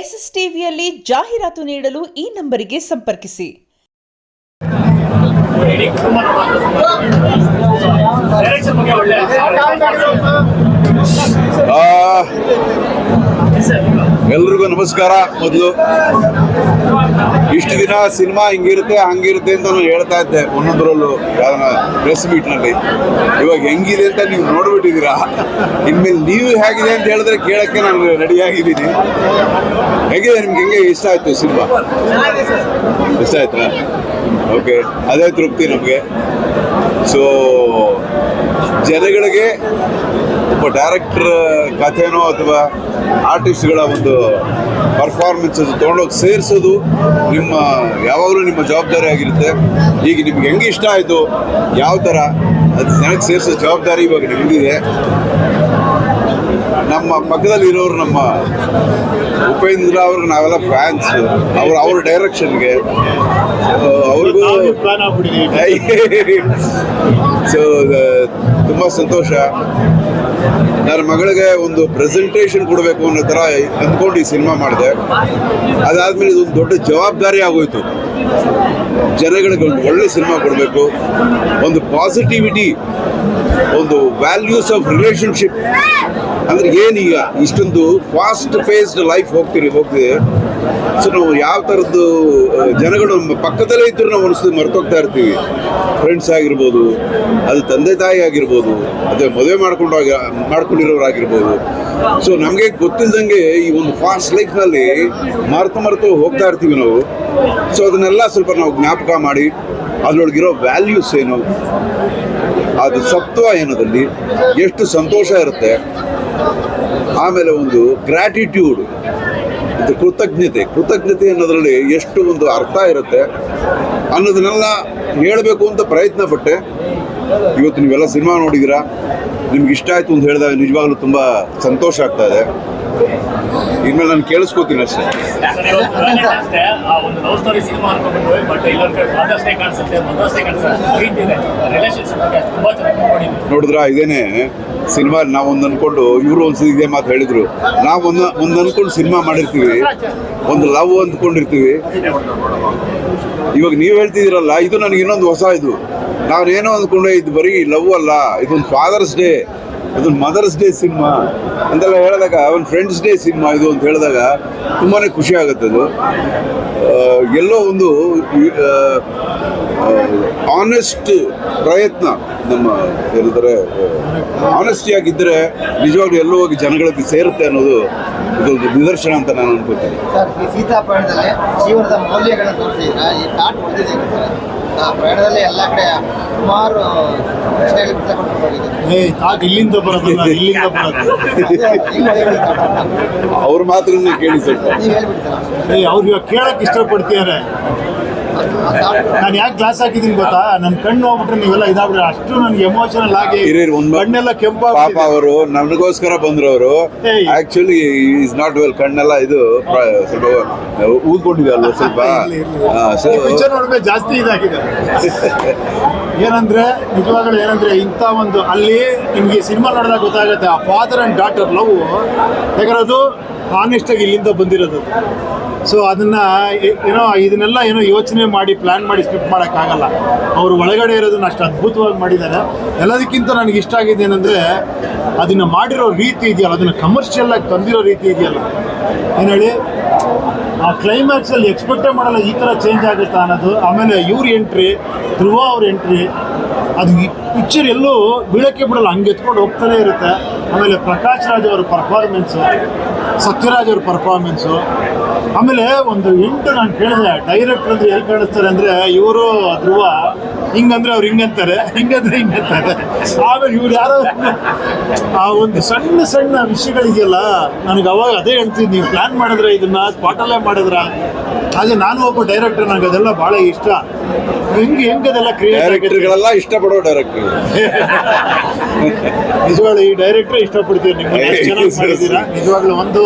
S S ಟಿವಿಯಲ್ಲಿ ಜಾಹೀರಾತು ನೀಡಲು ಈ ನಂಬರಿಗೆ ಸಂಪರ್ಕಿಸಿ. ಎಲ್ರಿಗೂ ನಮಸ್ಕಾರ. ಮೊದಲು ಇಷ್ಟು ದಿನ ಸಿನಿಮಾ ಹಿಂಗಿರುತ್ತೆ, ಹಂಗಿರುತ್ತೆ ಅಂತ ನಾನು ಹೇಳ್ತಾ ಇದ್ದೆ ಒಂದೊಂದರಲ್ಲೂ ಯಾವ್ದನ್ನ ಪ್ರೆಸ್ ಮೀಟ್ನಲ್ಲಿ ಇವಾಗ ಹೆಂಗಿದೆ ಅಂತ ನೀವು ನೋಡ್ಬಿಟ್ಟಿದ್ದೀರಾ? ಇನ್ಮೇಲೆ ನೀವು ಹೇಗಿದೆ ಅಂತ ಹೇಳಿದ್ರೆ ಕೇಳಕ್ಕೆ ನಾನು ರೆಡಿ ಆಗಿದ್ದೀನಿ ಹೇಗಿದೆ ನಿಮ್ಗೆ, ಹೆಂಗೆ ಇಷ್ಟ ಆಯ್ತು ಸಿನಿಮಾ? ಇಷ್ಟ ಆಯ್ತಾ? ಓಕೆ ಅದೇ ತೃಪ್ತಿ ನಮಗೆ. ಸೊ ಜನಗಳಿಗೆ ಒಬ್ಬ ಡೈರೆಕ್ಟರ್ ಕಥೆನೋ ಅಥವಾ ಆರ್ಟಿಸ್ಟ್ಗಳ ಒಂದು ಪರ್ಫಾರ್ಮೆನ್ಸ್ ತೊಗೊಂಡೋಗಿ ಸೇರಿಸೋದು ನಿಮ್ಮ, ಯಾವಾಗಲೂ ನಿಮ್ಮ ಜವಾಬ್ದಾರಿ ಆಗಿರುತ್ತೆ. ಈಗ ನಿಮ್ಗೆ ಹೆಂಗೆ ಇಷ್ಟ ಆಯಿತು? ಯಾವ ಥರ ಅದು ಜನಕ್ಕೆ ಸೇರಿಸೋ ಜವಾಬ್ದಾರಿ ಇವಾಗ ನಿಮಗಿದೆ ನಮ್ಮ ಪಕ್ಕದಲ್ಲಿ ಇರೋರು ನಮ್ಮ ಉಪೇಂದ್ರ ಅವರು ನಾವೆಲ್ಲ ಫ್ಯಾನ್ಸ್ ಅವ್ರ ಅವ್ರ ಡೈರೆಕ್ಷನ್ಗೆ ಅವ್ರಿಗೂ ಸೊ ತುಂಬ ಸಂತೋಷ. ನನ್ನ ಮಗಳಿಗೆ ಒಂದು ಪ್ರೆಸೆಂಟೇಷನ್ ಕೊಡಬೇಕು ಅನ್ನೋ ಥರ ಅಂದ್ಕೊಂಡು ಈ ಸಿನಿಮಾ ಮಾಡಿದೆ. ಅದಾದಮೇಲೆ ಇದೊಂದು ದೊಡ್ಡ ಜವಾಬ್ದಾರಿ ಆಗೋಯ್ತು. ಜನಗಳಿಗೆ ಒಂದು ಒಳ್ಳೆ ಸಿನಿಮಾ ಕೊಡಬೇಕು. ಒಂದು ಪಾಸಿಟಿವಿಟಿ ಒಂದು ವ್ಯಾಲ್ಯೂಸ್ ಆಫ್ ರಿಲೇಶನ್ಶಿಪ್ ಅಂದ್ರೆ ಏನೀಗ ಇಷ್ಟೊಂದು ಫಾಸ್ಟ್ ಫೇಸ್ಡ್ ಲೈಫ್ ಹೋಗ್ತೀರಿ, ಹೋಗ್ತಿದೆ. ಸೊ ನಾವು ಯಾವ ಥರದ್ದು ಜನಗಳು ಪಕ್ಕದಲ್ಲೇ ಇದ್ದರೂ ನಾವು ಅನಿಸ್ತದೆ ಮರ್ತೋಗ್ತಾ ಇರ್ತೀವಿ. ಫ್ರೆಂಡ್ಸ್ ಆಗಿರ್ಬೋದು, ಅದು ತಂದೆ ತಾಯಿ ಆಗಿರ್ಬೋದು, ಅದೇ ಮದುವೆ ಮಾಡ್ಕೊಂಡು ಮಾಡ್ಕೊಂಡಿರೋರಾಗಿರ್ಬೋದು. ಸೊ ನಮಗೆ ಗೊತ್ತಿಲ್ದಂಗೆ ಈ ಒಂದು ಫಾಸ್ಟ್ ಲೈಫ್ನಲ್ಲಿ ಮರ್ತು ಮರೆತು ಹೋಗ್ತಾ ಇರ್ತೀವಿ ನಾವು. ಸೊ ಅದನ್ನೆಲ್ಲ ಸ್ವಲ್ಪ ನಾವು ಜ್ಞಾಪಕ ಮಾಡಿ, ಅದರೊಳಗಿರೋ ವ್ಯಾಲ್ಯೂಸ್ ಏನು, ಅದು ಸತ್ವ ಏನದಲ್ಲಿ, ಎಷ್ಟು ಸಂತೋಷ ಇರುತ್ತೆ ಆಮೇಲೆ ಒಂದು ಗ್ರ್ಯಾಟಿಟ್ಯೂಡ್ ಇದು ಕೃತಜ್ಞತೆ. ಕೃತಜ್ಞತೆ ಅನ್ನೋದರಲ್ಲಿ ಎಷ್ಟು ಒಂದು ಅರ್ಥ ಇರುತ್ತೆ ಅನ್ನೋದನ್ನೆಲ್ಲ ಹೇಳಬೇಕು ಅಂತ ಪ್ರಯತ್ನ ಪಟ್ಟೆ ಇವತ್ತು ನೀವೆಲ್ಲ ಸಿನಿಮಾ ನೋಡಿದಿರಾ ನಿಮ್ಗೆ ಇಷ್ಟ ಆಯಿತು ಅಂತ ಹೇಳಿದಾಗ ನಿಜವಾಗ್ಲೂ ತುಂಬ ಸಂತೋಷ ಆಗ್ತಾ ಇದೆ. ಇನ್ಮೇಲೆ ನಾನು ಕೇಳಿಸ್ಕೋತೀನಿ ಅಷ್ಟೇ. ನೋಡಿದ್ರ? ಇದೇನೆ ಸಿನಿಮಾ ನಾವು ಒಂದು ಅಂದ್ಕೊಂಡು ಇವರು ಒಂದು ಇದೇ ಮಾತು ಹೇಳಿದರು. ನಾವು ಒಂದು ಒಂದು ಅಂದ್ಕೊಂಡು ಸಿನಿಮಾ ಮಾಡಿರ್ತೀವಿ. ಒಂದು ಲವ್ ಅಂದ್ಕೊಂಡಿರ್ತೀವಿ. ಇವಾಗ ನೀವು ಹೇಳ್ತಿದ್ದೀರಲ್ಲ, ಇದು ನನಗೆ ಇನ್ನೊಂದು ಹೊಸ ಇದು. ನಾವೇನೋ ಅಂದ್ಕೊಂಡೆ ಇದು ಬರೀ ಲವ್ ಅಲ್ಲ, ಇದೊಂದು ಫಾದರ್ಸ್ ಡೇ ಇದೊಂದು ಮದರ್ಸ್ ಡೇ ಸಿನಿಮಾ ಅಂತೆಲ್ಲ ಹೇಳಿದಾಗ, ಒಂದು ಫ್ರೆಂಡ್ಸ್ ಡೇ ಸಿನಿಮಾ ಇದು ಅಂತ ಹೇಳಿದಾಗ ತುಂಬಾ ಖುಷಿ ಆಗುತ್ತೆ ಅದು. ಎಲ್ಲೋ ಒಂದು ಆನೆಸ್ಟ್ ಪ್ರಯತ್ನ. ನಮ್ಮ ಏನಂದರೆ ಆನೆಸ್ಟಿಯಾಗಿದ್ದರೆ ನಿಜವಾಗ್ಲೂ ಎಲ್ಲೋ ಹೋಗಿ ಜನಗಳಿಗೆ ಸೇರುತ್ತೆ ಅನ್ನೋದು ಇದೊಂದು ನಿದರ್ಶನ ಅಂತ ನಾನು ಅನ್ಕೋತೀನಿ. ಸರ್ ಈ ಸೀತಾಪಯಣದಲ್ಲಿ ಜೀವನದ ಮೌಲ್ಯಗಳನ್ನು ತೋರಿಸಿದ್ರ ಈ ತಾಟ್ ಹೊಡೆದಿದೆ ಸರ್. ಆ ಪ್ರಯಾಣದಲ್ಲಿ ಎಲ್ಲ ಕಡೆ ಸುಮಾರು ಇಲ್ಲಿಂದ ಬರೋದಲ್ಲ ಇಲ್ಲಿಂದ ಬರೋದು. ಅವ್ರ ಮಾತ್ರ ಕೇಳಿ ಏ ಅವ್ರು ಇವಾಗ ಕೇಳಕ್ ಇಷ್ಟಪಡ್ತಿದ್ದಾರೆ. ನಾನು ಯಾಕೆ ಗ್ಲಾಸ್ ಹಾಕಿದೀನಿ ಗೊತ್ತಾ? ನನ್ನ ಕಣ್ಣು ಹೋಗ್ಬಿಟ್ರೆ ನೀವೆಲ್ಲ ಇದಾಗ್ಬಿಟ್ರೆ ಅಷ್ಟು ನನ್ಗೆ ಎಮೋಷನಲ್ ಆಗಿ ಕಣ್ಣೆಲ್ಲ ಕೆಂಪ ಪಾಪ ಅವರು ನನಗೋಸ್ಕರ ಬಂದ್ರು ಅವರು. ಆಕ್ಚುಲಿ ಇಸ್ ನಾಟ್ ವೆಲ್ ಕಣ್ಣೆಲ್ಲ ಇದು ಸ್ವಲ್ಪ ಊದ್ಕೊಂಡಿದೆ ಅಲ್ವ ಸ್ವಲ್ಪ? ಪಿಕ್ಚರ್ ನೋಡಿದ್ರೆ ಜಾಸ್ತಿ ಇದಾಗಿದೆ. ಏನಂದ್ರೆ ನಿಜವಾಗ್ಲೂ ಏನಂದ್ರೆ ಇಂಥ ಒಂದು ಅಲ್ಲಿ ನಿಮ್ಗೆ ಸಿನಿಮಾ ನೋಡಿದಾಗ ಗೊತ್ತಾಗುತ್ತೆ ಆ ಫಾದರ್ ಅಂಡ್ ಡಾಟರ್ ಲವ್ ಯಾಕಂದ್ರೆ ಅದು ಆನೆಸ್ಟ್ ಆಗಿ ಇಲ್ಲಿಂದ ಬಂದಿರೋದು. ಸೊ ಅದನ್ನ ಏನೋ, ಇದನ್ನೆಲ್ಲ ಏನೋ ಯೋಚನೆ ಮಾಡಿ ಪ್ಲಾನ್ ಮಾಡಿ ಸ್ಕ್ರಿಪ್ಟ್ ಮಾಡೋಕ್ಕಾಗಲ್ಲ. ಅವರು ಒಳಗಡೆ ಇರೋದನ್ನ ಅಷ್ಟು ಅದ್ಭುತವಾಗಿ ಮಾಡಿದ್ದಾರೆ. ಎಲ್ಲದಕ್ಕಿಂತ ನನಗೆ ಇಷ್ಟ ಆಗಿದೆ ಏನಂದ್ರೆ, ಅದನ್ನ ಮಾಡಿರೋ ರೀತಿ ಇದೆಯಲ್ಲ, ಅದನ್ನ ಕಮರ್ಷಿಯಲ್ ಆಗಿ ತಂದಿರೋ ರೀತಿ ಇದೆಯಲ್ಲ. ಏನು ಹೇಳಿ? ಆ ಕ್ಲೈಮ್ಯಾಕ್ಸ್ ಅಲ್ಲಿ ಎಕ್ಸ್ಪೆಕ್ಟೇ ಮಾಡಲ್ಲ ಈ ಥರ ಚೇಂಜ್ ಆಗುತ್ತಾ ಅನ್ನೋದು. ಆಮೇಲೆ ಇವ್ರ ಎಂಟ್ರಿ ಧ್ರುವ ಅವ್ರ ಎಂಟ್ರಿ ಅದು ಪಿಕ್ಚರ್ ಎಲ್ಲೂ ಬೀಳಕ್ಕೆ ಬಿಡಲ್ಲ, ಹಂಗೆ ಎತ್ಕೊಂಡು ಹೋಗ್ತಾನೆ ಇರುತ್ತೆ. ಆಮೇಲೆ ಪ್ರಕಾಶ್ ರಾಜ್ ಅವ್ರ ಪರ್ಫಾರ್ಮೆನ್ಸು ಸತ್ಯರಾಜ್ ಅವ್ರ ಪರ್ಫಾರ್ಮೆನ್ಸು ಆಮೇಲೆ ಒಂದು ಎಂಟು ನಾನು ಕೇಳಿದೆ ಡೈರೆಕ್ಟರ್ ಅಂದ್ರೆ ಎಲ್ಲಿ ಕಾಣಿಸ್ತಾರೆ ಅಂದರೆ ಇವರು ಧ್ರುವ, ಹಿಂಗಂದ್ರೆ ಅವ್ರು ಹಿಂಗಂತಾರೆ ಹಿಂಗಂದ್ರೆ ಹಿಂಗಂತಾರೆ ಆಮೇಲೆ ಇವ್ರು ಯಾರೋ? ಆ ಒಂದು ಸಣ್ಣ ಸಣ್ಣ ವಿಷಯಗಳಿಗೆಲ್ಲ ನನಗೆ ಅವಾಗ ಅದೇ ಹೇಳ್ತೀನಿ ನೀವು ಪ್ಲಾನ್ ಮಾಡಿದ್ರೆ ಇದನ್ನ ಸ್ಪಾಟಲ್ಲೇ ಮಾಡಿದ್ರ? ಹಾಗೆ ನಾನು ಒಬ್ಬ ಡೈರೆಕ್ಟರ್ ನನಗೆ ಅದೆಲ್ಲ ಭಾಳ ಇಷ್ಟ. ಹೆಂಗೆ ಹೆಂಗೆ ಅದೆಲ್ಲ ಕ್ರಿಯೇಟ್ ಆಗುತ್ತೆ? ಡೈರೆಕ್ಟರ್ಗಳೆಲ್ಲ ಇಷ್ಟಪಡೋ ಡೈರೆಕ್ಟರ್ ನಿಜವಾಗ್ಲೂ ಈ ಡೈರೆಕ್ಟರ್ ಇಷ್ಟಪಡ್ತೀವಿ ನಿಮ್ಮ ಚೆನ್ನಾಗಿ ಮಾಡಿದ್ದೀರಾ? ನಿಜವಾಗ್ಲೂ ಒಂದು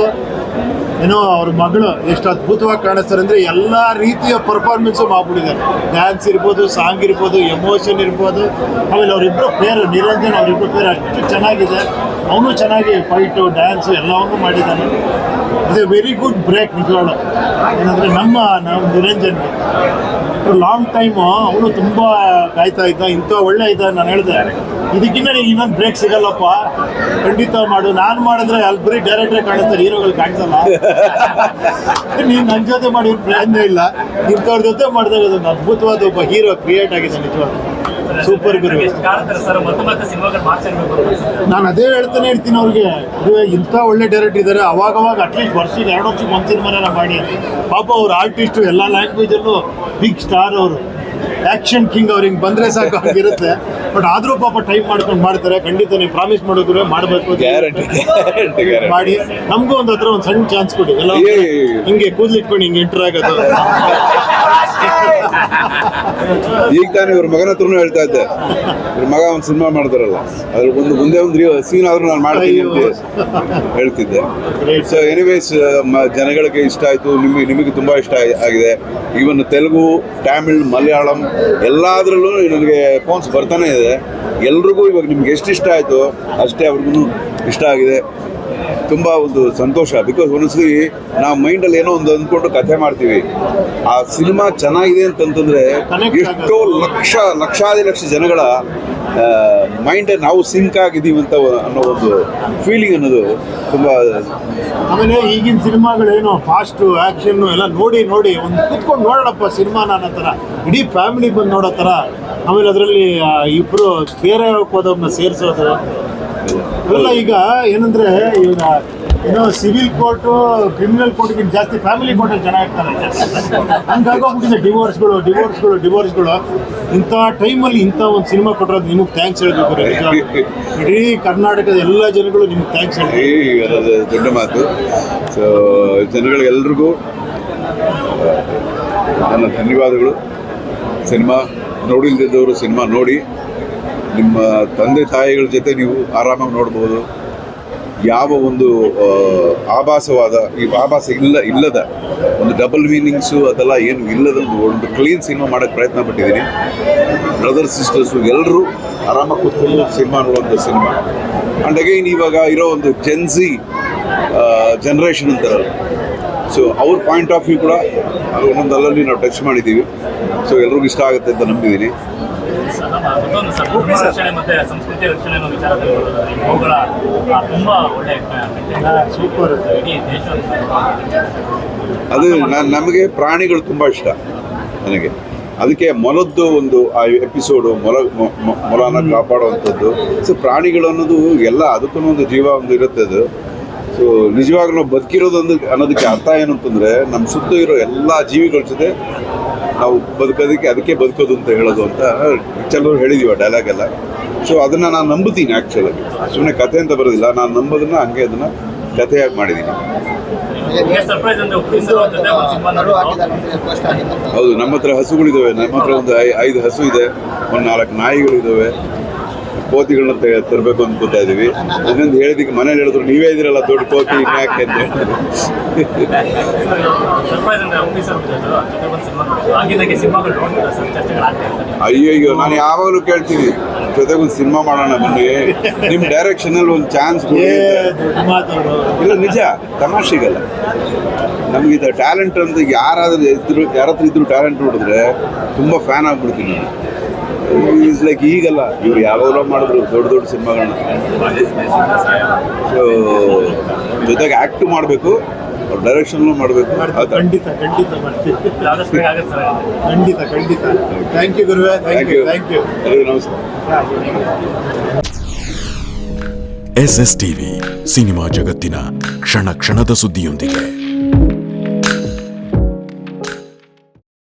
ಏನೋ ಅವ್ರ ಮಗಳು ಎಷ್ಟು ಅದ್ಭುತವಾಗಿ ಕಾಣಿಸ್ತಾರೆ ಅಂದರೆ ಎಲ್ಲ ರೀತಿಯ ಪರ್ಫಾರ್ಮೆನ್ಸು ಮಾಡ್ಬಿಟ್ಟಿದ್ದಾರೆ. ಡ್ಯಾನ್ಸ್ ಇರ್ಬೋದು ಸಾಂಗ್ ಇರ್ಬೋದು ಎಮೋಷನ್ ಇರ್ಬೋದು. ಆಮೇಲೆ ಅವರಿಬ್ಬರು ಪೇರು ನಿರಂಜನ್ ಅವರಿಬ್ಬರು ಪೇರು ಅಷ್ಟು ಚೆನ್ನಾಗಿದೆ. ಅವನು ಚೆನ್ನಾಗಿ ಫೈಟು ಡ್ಯಾನ್ಸು ಎಲ್ಲವನ್ನೂ ಮಾಡಿದ್ದಾನೆ. Is a very good break ನಿಜವಾಳು ಏನಂದರೆ ನಮ್ಮ ನಾವು ನಿರಂಜನ್. ಲಾಂಗ್ ಟೈಮು ಅವನು ತುಂಬ ಕಾಯ್ತಾ ಇದ್ದ, ಇಂಥ ಒಳ್ಳೆ ಇದ್ದ ನಾನು ಹೇಳಿದೆ. ಇದಕ್ಕಿಂತ ನೀನು ಇನ್ನೊಂದು ಬ್ರೇಕ್ ಸಿಗಲ್ಲಪ್ಪ. ಖಂಡಿತ ಮಾಡು. ನಾನು ಮಾಡಿದ್ರೆ ಅಲ್ಲಿ ಬರೀ ಡೈರೆಕ್ಟ್ರೇ ಕಾಣಿಸ್ತಾರೆ ಹೀರೋಗಳು ಕಾಣಿಸಲ್ಲ. ನೀನು ನನ್ನ ಜೊತೆ ಮಾಡಿ ಪ್ರಯತ್ನ ಇಲ್ಲ. ಇಂಥವ್ರ ಜೊತೆ ಮಾಡಿದಾಗ ಅದೊಂದು ಅದ್ಭುತವಾದ ಒಬ್ಬ ಹೀರೋ ಕ್ರಿಯೇಟ್ ಆಗಿದೆ ನಿಜವಾಗ್ಲು. ಸೂಪರ್ ಗುರು. ನಾನು ಅದೇ ಹೇಳ್ತಾನೆ ಇರ್ತೀನಿ ಅವ್ರಿಗೆ. ಅದೇ ಇಂಥ ಒಳ್ಳೆ ಡೈರೆಕ್ಟ್ ಇದ್ದಾರೆ ಅವಾಗವಾಗ ಅಟ್ಲೀಸ್ಟ್ ವರ್ಷಕ್ಕೆ ಎರಡು ವರ್ಷಕ್ಕೆ ಒಂದು ಸಿನಿಮಾನ ಮಾಡಿ. ಪಾಪ ಅವ್ರು ಆರ್ಟಿಸ್ಟು ಎಲ್ಲ ಲ್ಯಾಂಗ್ವೇಜಲ್ಲೂ ಬಿಗ್ ಸ್ಟಾರ್ ಅವರು. ಆ್ಯಕ್ಷನ್ ಕಿಂಗ್ ಅವ್ರಿಗೆ ಹಿಂಗೆ ಬಂದರೆ ಸಾಕು ಹಂಗಿರುತ್ತೆ. ಬಟ್ ಆದರೂ ಪಾಪ ಟೈಪ್ ಮಾಡ್ಕೊಂಡು ಮಾಡ್ತಾರೆ ಖಂಡಿತ ನೀವು ಪ್ರಾಮಿಸ್ ಮಾಡಿದ್ರೆ ಮಾಡಬೇಕು. ಗ್ಯಾರಂಟಿ ಗ್ಯಾರಂಟಿ ಗ್ಯಾರಂಟಿ ಮಾಡಿ ನಮಗೂ ಒಂದ್ ಹತ್ರ ಒಂದು ಸಣ್ಣ ಚಾನ್ಸ್ ಕೊಡಿ. ಎಲ್ಲ. ಹಿಂಗೆ ಕೂದಲಿಟ್ಕೊಂಡು ಹಿಂಗೆ ಎಂಟರ್ ಆಗೋದು. ಈಗ ತಾನೇ ಇವ್ರ ಮಗನ ಹತ್ರನೂ ಹೇಳ್ತಾ ಇದ್ದೆ. ಇವ್ರ ಮಗ ಒಂದು ಸಿನಿಮಾ ಮಾಡ್ತಾರಲ್ಲ. ಅದ್ರ ಒಂದು ಮುಂದೆ ಒಂದು ಸೀನ್ ಆದ್ರೂ ನಾನು ಮಾಡ್ತೀನಿ ಅಂತ ಹೇಳ್ತಿದ್ದೆ. ಸೊ ಎನಿವೇಸ್ ಜನಗಳಿಗೆ ಇಷ್ಟ ಆಯಿತು ನಿಮಗೆ ನಿಮಗೆ ತುಂಬ ಇಷ್ಟ ಆಗಿದೆ. ಈವನ್ ತೆಲುಗು ತಮಿಳ್ ಮಲಯಾಳಂ ಎಲ್ಲಾದ್ರಲ್ಲೂ ನನಗೆ ಫೋನ್ಸ್ ಬರ್ತಾನೆ ಇದೆ. ಎಲ್ರಿಗೂ ಇವಾಗ ನಿಮ್ಗೆ ಎಷ್ಟು ಇಷ್ಟ ಆಯಿತು ಅಷ್ಟೇ ಅವ್ರಿಗೂ ಇಷ್ಟ ಆಗಿದೆ. ತುಂಬ ಒಂದು ಸಂತೋಷ. ಬಿಕಾಸ್ ಒಂದೊಂದ್ಸರಿ ನಾವು ಮೈಂಡಲ್ಲಿ ಏನೋ ಒಂದು ಅಂದ್ಕೊಂಡು ಕಥೆ ಮಾಡ್ತೀವಿ. ಆ ಸಿನಿಮಾ ಚೆನ್ನಾಗಿದೆ ಅಂತಂತಂದ್ರೆ ಎಷ್ಟೋ ಲಕ್ಷ ಲಕ್ಷಾದಿ ಲಕ್ಷ ಜನಗಳ ಮೈಂಡ್ ನಾವು ಸಿಂಕ್ ಆಗಿದ್ದೀವಿ ಅಂತ ಅನ್ನೋ ಒಂದು ಫೀಲಿಂಗ್ ಅನ್ನೋದು ತುಂಬ ಆಮೇಲೆ ಈಗಿನ ಸಿನಿಮಾಗಳೇನು ಫಾಸ್ಟ್ ಆಕ್ಷನ್ ಎಲ್ಲ ನೋಡಿ ನೋಡಿ ಒಂದು ಕುತ್ಕೊಂಡು ನೋಡೋಣಪ್ಪ ಸಿನಿಮಾನ ಅನ್ನೋ ಥರ. ಇಡೀ ಫ್ಯಾಮಿಲಿ ಬಂದು ನೋಡೋ ಥರ. ಆಮೇಲೆ ಅದರಲ್ಲಿ ಇಬ್ಬರು ಬೇರೆ ಹೋದವ್ರನ್ನ ಸೇರಿಸೋದು ಇವೆಲ್ಲ ಈಗ ಏನಂದ್ರೆ ಈಗ ಏನೋ ಸಿವಿಲ್ ಕೋರ್ಟು ಕ್ರಿಮಿನಲ್ ಕೋರ್ಟ್ಗಿಂತ ಜಾಸ್ತಿ ಫ್ಯಾಮಿಲಿ ಕೋರ್ಟಲ್ಲಿ ಇರ್ತಾರೆ. ಹಂಗಾಗೋಗ್ಬಿಟ್ಟಿದೆ ಡಿವೋರ್ಸ್ಗಳು ಡಿವೋರ್ಸ್ಗಳು ಡಿವೋರ್ಸ್ಗಳು ಇಂಥ ಟೈಮಲ್ಲಿ ಇಂಥ ಒಂದು ಸಿನಿಮಾ ಕೊಟ್ಟರೆ ನಿಮಗೆ ಥ್ಯಾಂಕ್ಸ್ ಹೇಳ್ಬೇಕು. ಇಡೀ ಕರ್ನಾಟಕದ ಎಲ್ಲ ಜನಗಳು ನಿಮ್ಗೆ ಥ್ಯಾಂಕ್ಸ್ ಹೇಳಿ ದೊಡ್ಡ ಮಾತು. ಸೊ ಜನಗಳಿಗೆಲ್ರಿಗೂ, ನನ್ನ ಧನ್ಯವಾದಗಳು. ಸಿನಿಮಾ ನೋಡಿಲ್ದಿದ್ದವರು ಸಿನಿಮಾ ನೋಡಿ. ನಿಮ್ಮ ತಂದೆ ತಾಯಿಗಳ ಜೊತೆ ನೀವು ಆರಾಮಾಗಿ ನೋಡ್ಬೋದು. ಯಾವ ಒಂದು ಆಭಾಸವಾದ, ಈ ಆಭಾಸ ಇಲ್ಲ, ಇಲ್ಲದ ಒಂದು ಡಬಲ್ ಮೀನಿಂಗ್ಸು ಅದೆಲ್ಲ ಏನು ಇಲ್ಲದ ಒಂದು ಕ್ಲೀನ್ ಸಿನಿಮಾ ಮಾಡೋಕ್ಕೆ ಪ್ರಯತ್ನ ಪಟ್ಟಿದ್ದೀನಿ. ಬ್ರದರ್ ಸಿಸ್ಟರ್ಸು ಎಲ್ಲರೂ ಆರಾಮಾಗಿ ಕೂತ್ಕೊಂಡು ಸಿನಿಮಾ ನೋಡುವಂಥ ಸಿನಿಮಾ ಆ್ಯಂಡ್ ಅಗೈನ್ ಇವಾಗ ಇರೋ ಒಂದು ಜೆನ್ಸಿ ಜನ್ರೇಷನ್ ಅಂತಾರಲ್ಲ. ಸೊ ಅವ್ರ ಪಾಯಿಂಟ್ ಆಫ್ ವ್ಯೂ ಕೂಡ ಅದು ಒಂದೊಂದು ಅಲ್ಲಲ್ಲಿ ನಾವು ಟಚ್ ಮಾಡಿದ್ದೀವಿ. ಸೊ ಎಲ್ರಿಗೂ ಇಷ್ಟ ಆಗುತ್ತೆ ಅಂತ ನಂಬಿದ್ದೀನಿ. ಮತ್ತೊಂದು ಸರ್ ಕುಟುಂಬ ರಕ್ಷಣೆ ಮತ್ತೆ ಸಂಸ್ಕೃತಿ ರಕ್ಷಣೆ ಅನ್ನೋ ವಿಚಾರದಲ್ಲಿ ಅವುಗಳ ತುಂಬಾ ಒಳ್ಳೆ ಸೂಪರ್ ಇಡೀ ದೇಶ ಅದು ನಮಗೆ ಪ್ರಾಣಿಗಳು ತುಂಬ ಇಷ್ಟ ನನಗೆ. ಅದಕ್ಕೆ ಮೊಲದ್ದು ಒಂದು ಆ ಎಪಿಸೋಡು ಮೊಲ ಮೊಲನ ಕಾಪಾಡುವಂಥದ್ದು. ಸೊ ಪ್ರಾಣಿಗಳು ಅನ್ನೋದು ಎಲ್ಲ ಅದಕ್ಕೂ ಒಂದು ಜೀವ ಒಂದು ಇರುತ್ತೆ ಅದು. ಸೊ ನಿಜವಾಗ್ಲೂ ಬದುಕಿರೋದೊಂದು ಅನ್ನೋದಕ್ಕೆ ಅರ್ಥ ಏನು ಅಂತಂದರೆ ನಮ್ಮ ಸುತ್ತ ಇರೋ ಎಲ್ಲ ಜೀವಿಗಳ ಜೊತೆ ನಾವು ಬದುಕೋದಕ್ಕೆ ಅದಕ್ಕೆ ಬದುಕೋದು ಅಂತ ಹೇಳೋದು ಅಂತ ಕೆಲವರು ಹೇಳಿದೀವಿ ಡೈಲಾಗ್ ಎಲ್ಲ. ಸೊ ಅದನ್ನು ನಾನು ನಂಬುತ್ತೀನಿ ಆ್ಯಕ್ಚುಲಾಗಿ ಸುಮ್ಮನೆ ಕಥೆ ಅಂತ ಬರೋದಿಲ್ಲ. ನಾನು ನಂಬೋದನ್ನ ಹಂಗೆ ಅದನ್ನು ಕಥೆಯಾಗಿ ಮಾಡಿದ್ದೀನಿ ಹೌದು ನಮ್ಮ ಹತ್ರ ಹಸುಗಳಿದ್ದಾವೆ ನಮ್ಮ ಹತ್ರ ಒಂದು ಐದು ಹಸು ಇದೆ. ಒಂದು ನಾಲ್ಕು ನಾಯಿಗಳಿದ್ದಾವೆ ಕೋತಿಗಳನ್ನ ತರಬೇಕು ಅಂತ ಇದೀವಿ. ಇನ್ನೊಂದು ಹೇಳಿದಕ್ಕೆ ಮನೇಲಿ ಹೇಳಿದ್ರು ನೀವೇ ಇದಿರಲ್ಲ ದೊಡ್ಡ ಕೋತಿ ಯಾಕೆ ಅಂತ ಅಯ್ಯೋ ಅಯ್ಯಯ್ಯೋ ನಾನು ಯಾವಾಗಲೂ ಕೇಳ್ತೀನಿ ಜೊತೆಗೆ ಒಂದು ಸಿನಿಮಾ ಮಾಡೋಣ ಬನ್ನಿ ನಿಮ್ಮ ಡೈರೆಕ್ಷನಲ್ಲಿ ಒಂದು ಚಾನ್ಸ್ ಇಲ್ಲ ನಿಜ ತಮಾಷೆಗಲ್ಲ. ನಮ್ಗೆ ಇದು ಟ್ಯಾಲೆಂಟ್ ಅಂತ ಯಾರಾದ್ರೂ ಇದ್ರು ಯಾರತ್ರ ಇದ್ರು ಟ್ಯಾಲೆಂಟ್ ನೋಡಿದ್ರೆ ತುಂಬಾ ಫ್ಯಾನ್ ಆಗ್ಬಿಡ್ತೀನಿ ಈಸ್ ಲೈಕ್ ಈಗಲ್ಲ. ಇವ್ರು ಯಾವಾಗಲೂ ಮಾಡಿದ್ರು ದೊಡ್ಡ ದೊಡ್ಡ ಸಿನಿಮಾಗಳನ್ನ. ಸೊ ಜೊತೆಗೆ ಆ್ಯಕ್ಟ್ ಮಾಡಬೇಕು ಅವ್ರ ಮಾಡಬೇಕು. ಮಾಡಬೇಕು ಖಂಡಿತ ಖಂಡಿತ ಖಂಡಿತ ಖಂಡಿತ. ಥ್ಯಾಂಕ್ ಯು ಗುರುವೆ. ಥ್ಯಾಂಕ್ ಯು ಥ್ಯಾಂಕ್ ಯು ಎಲ್ಲರಿಗೂ ನಮಸ್ಕಾರ. ಎಸ್ ಎಸ್ ಟಿವಿ ಸಿನಿಮಾ ಜಗತ್ತಿನ ಕ್ಷಣ ಕ್ಷಣದ ಸುದ್ದಿಯೊಂದಿಗೆ.